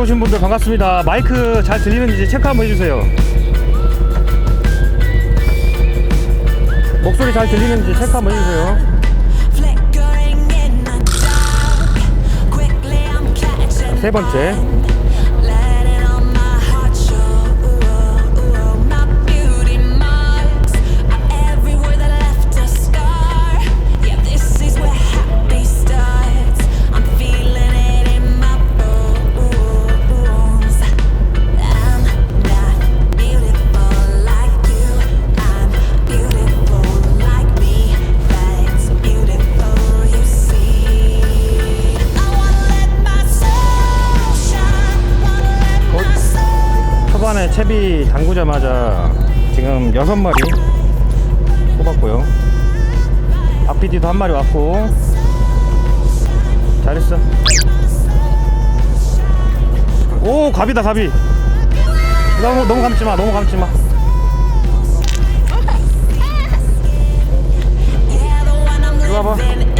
들어오신 분들 반갑습니다. 마이크 잘 들리는지 체크 한번 해주세요. 목소리 잘 들리는지 체크 한번 해주세요. 세 번째. 담그자마자 지금 여섯 마리 뽑았고요. 박PD도 한 마리 왔고. 잘했어. 오, 갑이다, 갑이. 너무, 너무 감지 마, 너무 감지 마. Yeah, the one I'm 이리 와봐.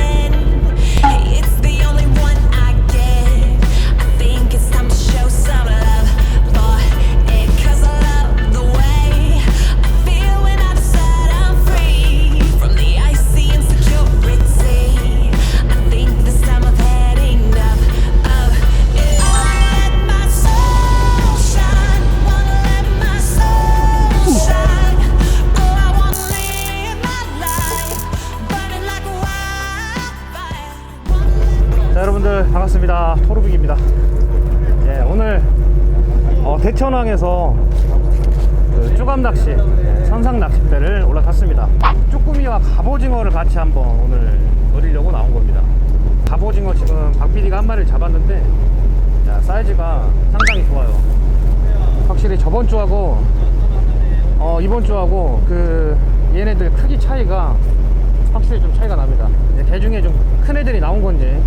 박PD가 한 마리를 잡았는데 자, 사이즈가 상당히 좋아요. 확실히 저번 주하고 어, 이번 주하고 그 얘네들 크기 차이가 확실히 좀 차이가 납니다. 개 중에 좀 큰 애들이 나온 건지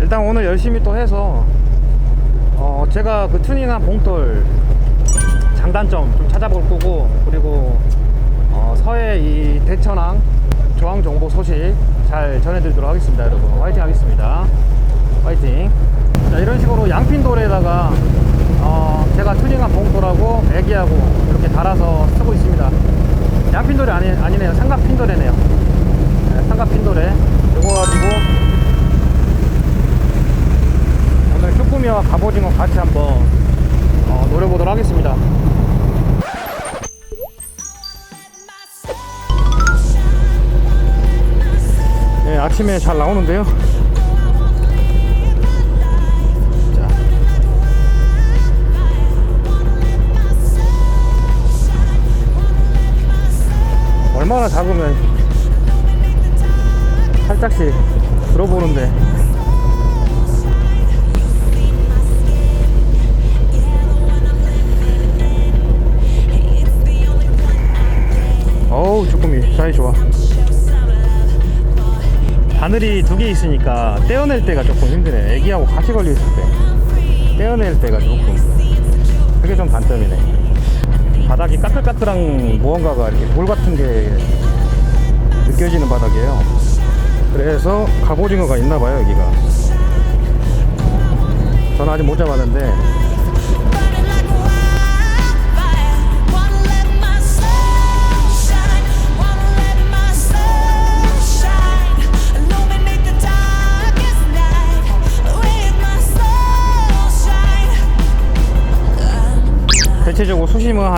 일단 오늘 열심히 또 해서 어 제가 그 튜닝한 봉돌 장단점 좀 찾아볼 거고 그리고 어 서해 이 대천항 조항 정보 소식 잘 전해드리도록 하겠습니다 여러분 화이팅 하겠습니다 화이팅 자 이런 식으로 양핀돌에다가 어 제가 튜닝한 봉돌하고 애기하고 이렇게 달아서 쓰고 있습니다 양핀돌이 아니, 아니네요 삼각핀돌이네요 네, 삼각핀돌에 요거 가지고 오늘 쭈꾸미와 갑오징어 같이 한번 어, 노려보도록 하겠습니다. 네, 아침에 잘 나오는데요. 얼마나 작으면 살짝씩 들어보는데. 어우 쭈꾸미 사이 좋아. 바늘이 두 개 있으니까 떼어낼 때가 조금 힘드네. 애기하고 같이 걸려있을 때. 떼어낼 때가 조금. 그게 좀 단점이네 바닥이 까끌까끌한 무언가가 이렇게 돌 같은 게 느껴지는 바닥이에요. 그래서 갑오징어가 있나 봐요 여기가. 저는 아직 못 잡았는데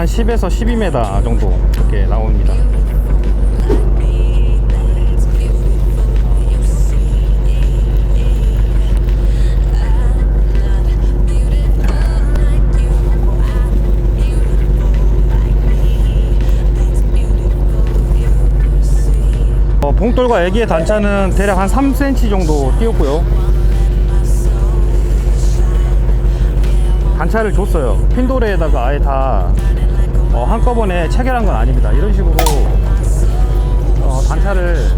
한 10에서 12m 정도 이렇게 나옵니다. 어, 봉돌과 애기의 단차는 대략 한 3cm 정도 띄었고요. 단차를 줬어요. 핀도레에다가 아예 다 어, 한꺼번에 체결한 건 아닙니다. 이런 식으로 어, 단차를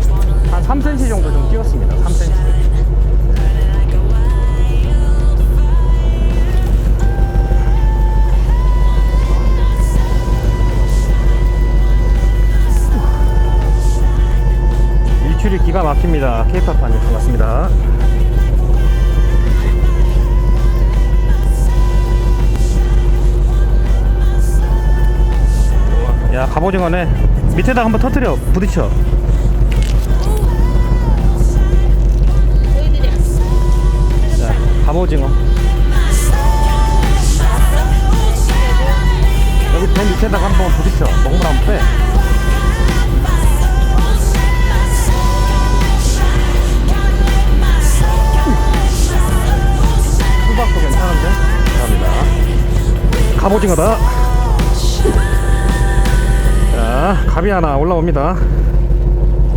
한 3cm 정도 좀 띄웠습니다. 3cm. 일출이 기가 막힙니다. 케이팝 반님 반갑습니다. 갑오징어네 밑에다 한번 터트려 부딪혀. 자 갑오징어. 여기 배 밑에다가 한번 부딪혀. 먹으면 한번 빼. 수박도 괜찮은데? 감사합니다. 갑오징어다 자 갑이 하나 올라옵니다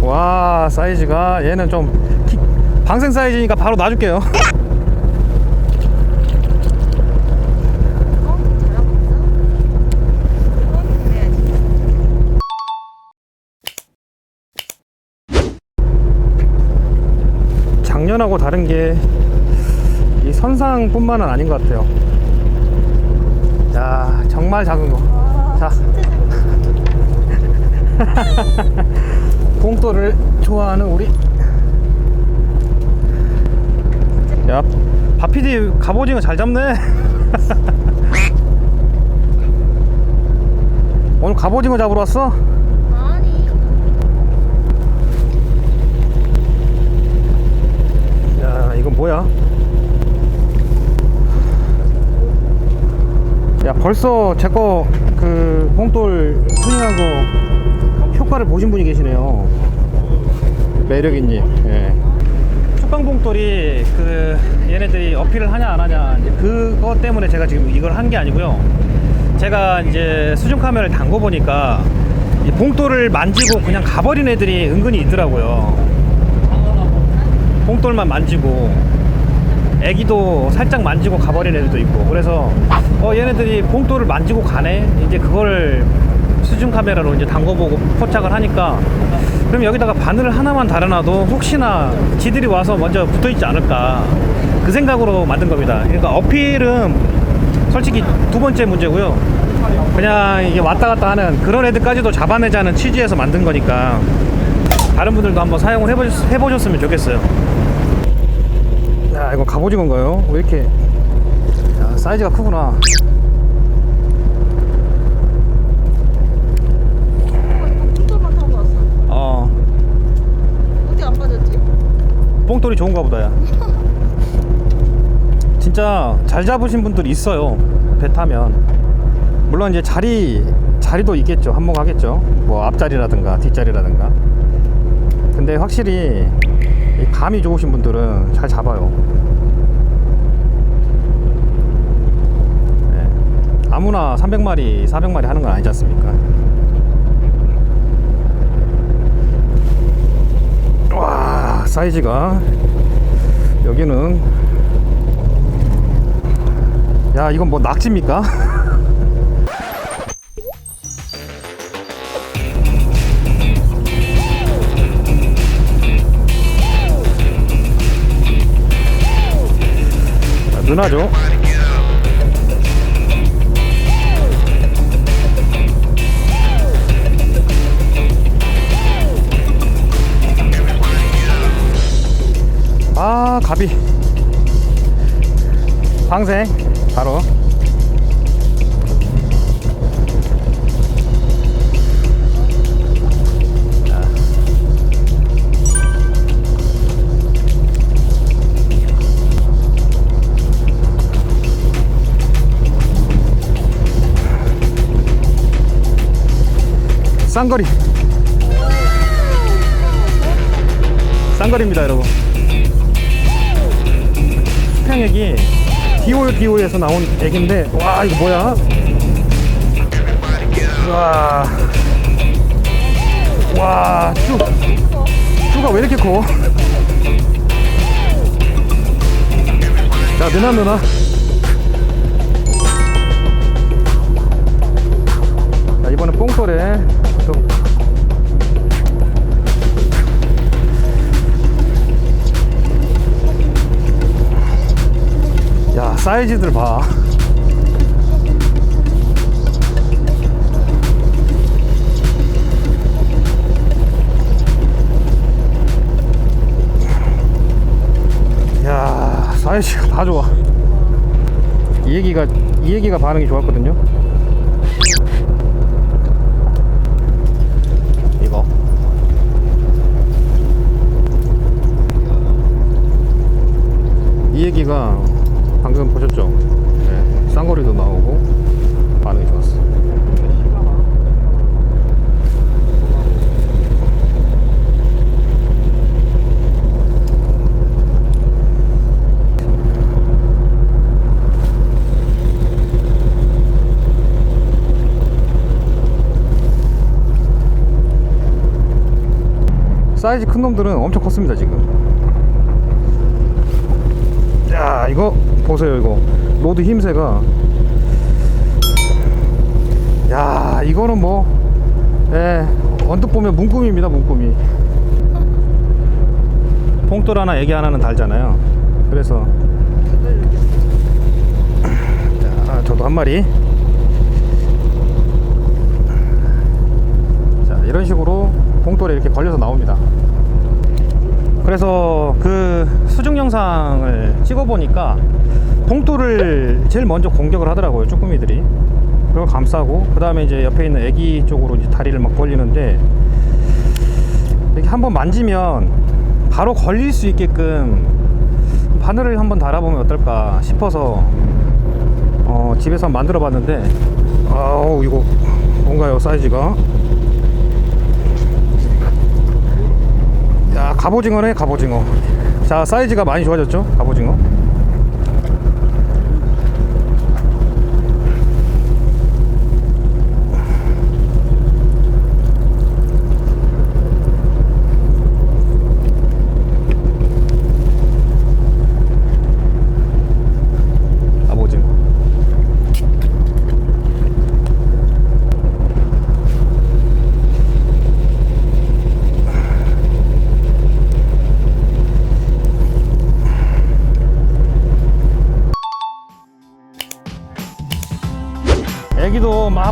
와 사이즈가 얘는 좀 키- 방생 사이즈니까 바로 놔줄게요 작년하고 다른 게 이 선상뿐만은 아닌 것 같아요. 자, 정말 작은 거. 자. 봉돌을 좋아하는 우리. 야, 바피디 갑오징어 잘 잡네. 오늘 갑오징어 잡으러 왔어? 아니 야, 이건 뭐야? 야, 벌써 제거 그 봉돌 튜닝한 거 효과를 보신 분이 계시네요. 매력있니? 예. 축광봉돌이 그 얘네들이 어필을 하냐 안 하냐 그거 때문에 제가 지금 이걸 한 게 아니고요. 제가 이제 수중 카메라를 담궈 보니까 이 봉돌을 만지고 그냥 가버린 애들이 은근히 있더라고요. 봉돌만 만지고 애기도 살짝 만지고 가버린 애들도 있고 그래서 어 얘네들이 봉돌을 만지고 가네 이제 그걸 수중 카메라로 이제 담궈보고 포착을 하니까 그럼 여기다가 바늘을 하나만 달아놔도 혹시나 지들이 와서 먼저 붙어 있지 않을까 그 생각으로 만든 겁니다. 그러니까 어필은 솔직히 두 번째 문제고요. 그냥 이게 왔다 갔다 하는 그런 애들까지도 잡아내자는 취지에서 만든 거니까 다른 분들도 한번 사용을 해보, 해보셨으면 좋겠어요. 야 이거 갑오징어인가요? 왜 이렇게 야, 사이즈가 크구나 콩돌만 타고 왔어 어 어디 안 빠졌지? 뽕돌이 좋은가 보다 야. 진짜 잘 잡으신 분들이 있어요 배 타면. 물론 이제 자리 자리도 있겠죠 한몫하겠죠. 뭐 앞자리라든가 뒷자리라든가. 근데 확실히 이 감이 좋으신 분들은 잘 잡아요. 네. 아무나 300마리 400마리 하는 건 아니지 않습니까 와 사이즈가 여기는 야 이건 뭐 낙지입니까? 자, 누나죠 가비. 방생. 바로. 자. 쌍거리. 쌍거리입니다 여러분 수평액이 디올 디올에서 나온 액인데 와 이거 뭐야 와 와, 쭈. 쭈가 왜 이렇게 커? 자, 누나, 누나. 자, 이번엔 뽕돌에 또. 야 사이즈들 봐 야, 사이즈가 다 좋아. 이 얘기가, 이 얘기가 반응이 좋았거든요. 이거. 이 얘기가 방금 보셨죠? 네, 쌍거리도 나오고 반응이 좋았어. 사이즈 큰 놈들은 엄청 컸습니다 지금 야 이거 보세요 이거. 로드 힘새가. 야 이거는 뭐 예, 언뜻 보면 문구미입니다 문구미. 봉돌 하나 애기 하나는 달잖아요. 그래서. 자 저도 한 마리. 자 이런 식으로 봉돌에 이렇게 걸려서 나옵니다 그래서 그 수중 영상을 찍어보니까 봉돌을 제일 먼저 공격을 하더라고요 쭈꾸미들이. 그걸 감싸고 그 다음에 이제 옆에 있는 애기 쪽으로 이제 다리를 막 벌리는데 이렇게 한번 만지면 바로 걸릴 수 있게끔 바늘을 한번 달아보면 어떨까 싶어서 어, 집에서 만들어 봤는데 아우 이거 뭔가요 사이즈가 야 갑오징어네 갑오징어. 자 사이즈가 많이 좋아졌죠? 갑오징어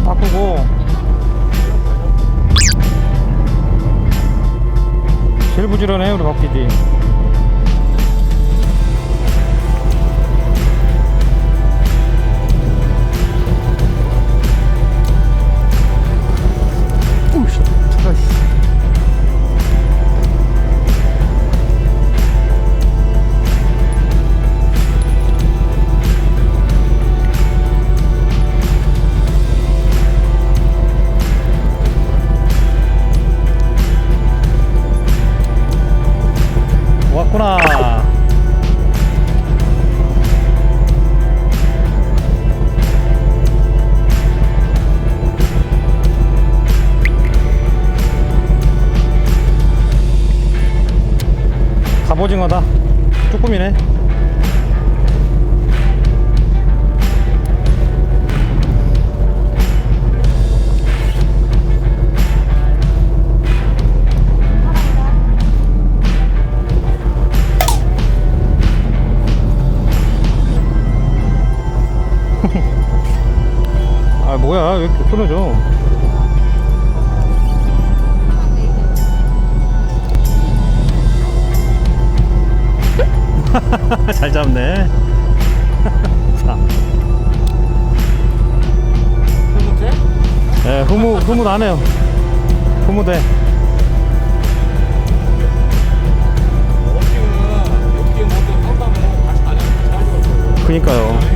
바꾸고. 제일 부지런해 우리 박PD 갑오징어다. 쭈꾸미네. 아 뭐야 왜 이렇게 끊어져? 잘 잡네. 자. 예, 흐무 흐무 나네요. 흐무대. 그니까요.